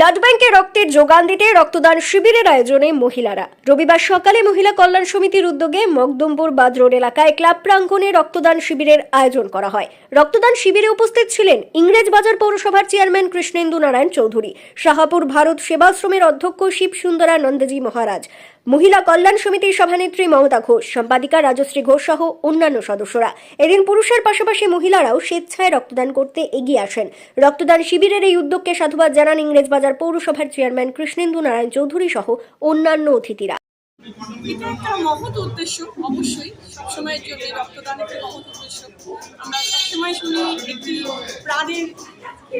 Blood ব্যাংকে রক্তের যোগান দিতে রক্তদান শিবিরের আয়োজনে মহিলারা। রবিবার সকালে মহিলা কল্যাণ সমিতির উদ্যোগে মকদমপুর বাদ রোড এলাকায় ক্লাব প্রাঙ্গণে রক্তদান শিবিরের আয়োজন করা হয়। রক্তদান শিবিরে উপস্থিত ছিলেন ইংরেজবাজার পৌরসভার চেয়ারম্যান কৃষ্ণেন্দু নারায়ণ চৌধুরী, শাহাপুর ভারত সেবাশ্রমের অধ্যক্ষ শিব সুন্দরানন্দজি মহারাজ মহিলা কল্যাণ সমিতির সভানেত্রী মমতা ঘোষ, সম্পাদিকা রাজশ্রী ঘোষ সহ অন্যান্য সদস্যরা। এদিন পুরুষের পাশাপাশি মহিলারাও স্বেচ্ছায় রক্তদান করতে এগিয়ে আসেন। রক্তদান শিবিরের এই উদ্যোগকে সাধুবাদ জানান ইংরেজবাজার পৌরসভার চেয়ারম্যান কৃষ্ণেন্দু নারায়ণ চৌধুরী সহ অন্যান্য অতিথিরা। এটা একটা মহৎ উদ্দেশ্য, অবশ্যই। রক্তদান একটি মহৎ উদ্দেশ্য, আমরা সবসময় শুনি একটি প্রাণের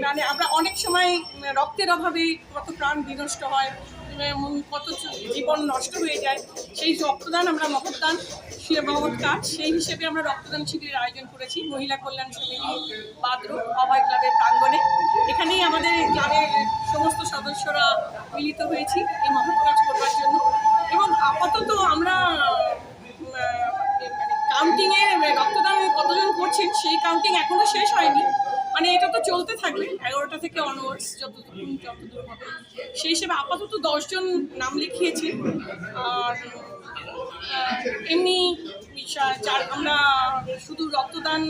মানে আমরা অনেক সময় রক্তের অভাবে কত প্রাণ বিনষ্ট হয় কত জীবন নষ্ট হয়ে যায়, সেই রক্তদান, আমরা মহৎদান সে কাজ সেই হিসেবে আমরা রক্তদান শিবিরের আয়োজন করেছি, মহিলা কল্যাণ সমিতি, বাদ্র অভয় ক্লাবের প্রাঙ্গণে। এখানেই আমাদের ক্লাবের সমস্ত সদস্যরা মিলিত হয়েছি, এই মহৎ কাজ করবার জন্য এবং আপাতত আমরা কাউন্টিং এর রক্তদান কতজন করছেন সেই কাউন্টিং এখনও শেষ হয়নি। মানে এটা তো চলতে থাকবে এগারোটা থেকে অনওয়ার্ডস যতদূর যতদূর হবে। সেই হিসেবে আপাতত দশজন নাম লিখিয়েছি। আর এমনি যার আমরা শুধু রক্তদান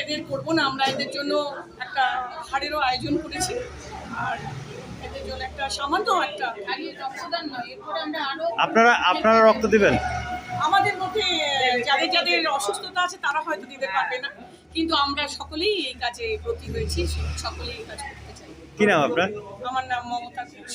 এদের করব না আমরা এদের জন্য একটা হাড়েরও আয়োজন করেছি। আর এদের জন্য একটা সামান্য একটা রক্তদান নয় এরপরে আমরা আরও আপনারা আপনারা রক্ত দিবেন? আমাদের মধ্যে যাদের যাদের অসুস্থতা আছে তারা হয়তো দিতে পারবে না। কিন্তু আমরা সকলেই এই কাজে ব্রতী হয়েছি সকলেই এই কাজ করতে চাই। কি নাম আপনার? আমার নাম মমতা ঘোষ।